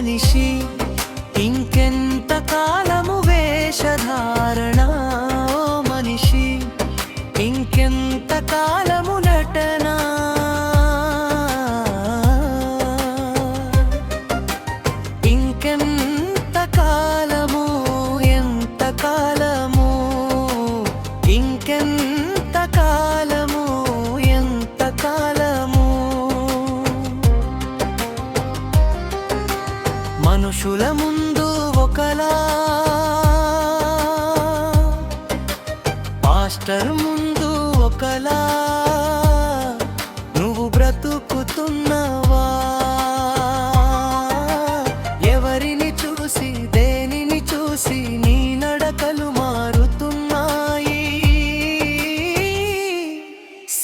你心。పశుల ముందు ఒకలా. మాస్టర్ ముందు ఒకలా. నువ్వు బ్రతుకుతున్నావా? ఎవరిని చూసి దేనిని చూసి నీ నడకలు మారుతున్నాయి?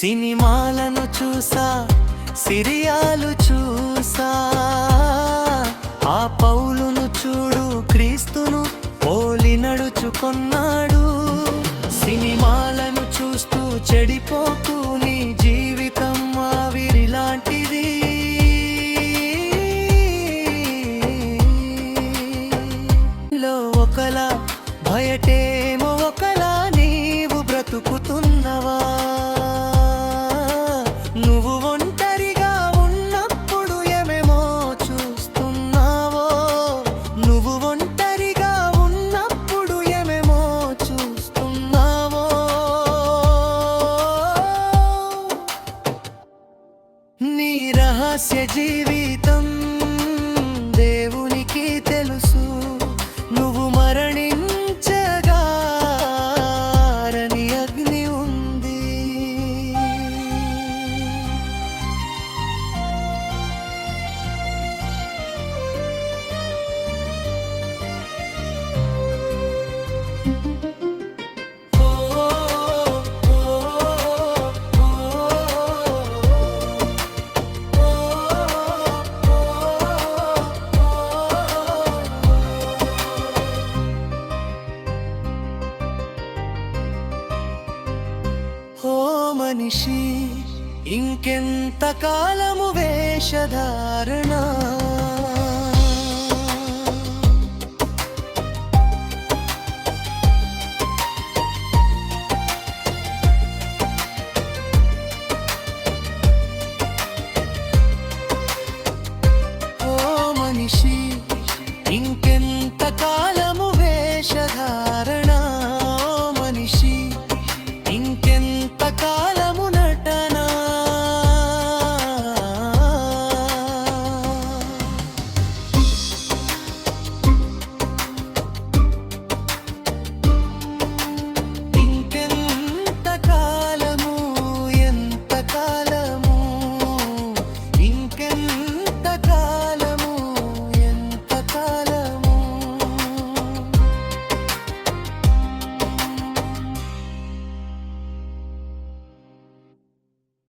సినిమాలను చూసా సిరియాలు చూసా? ఆ పౌలును చూడు క్రీస్తును పోలి నడుచుకున్నాడు. ânsia de. మనిషి ఇంకెంత కాలము వేషధారణ?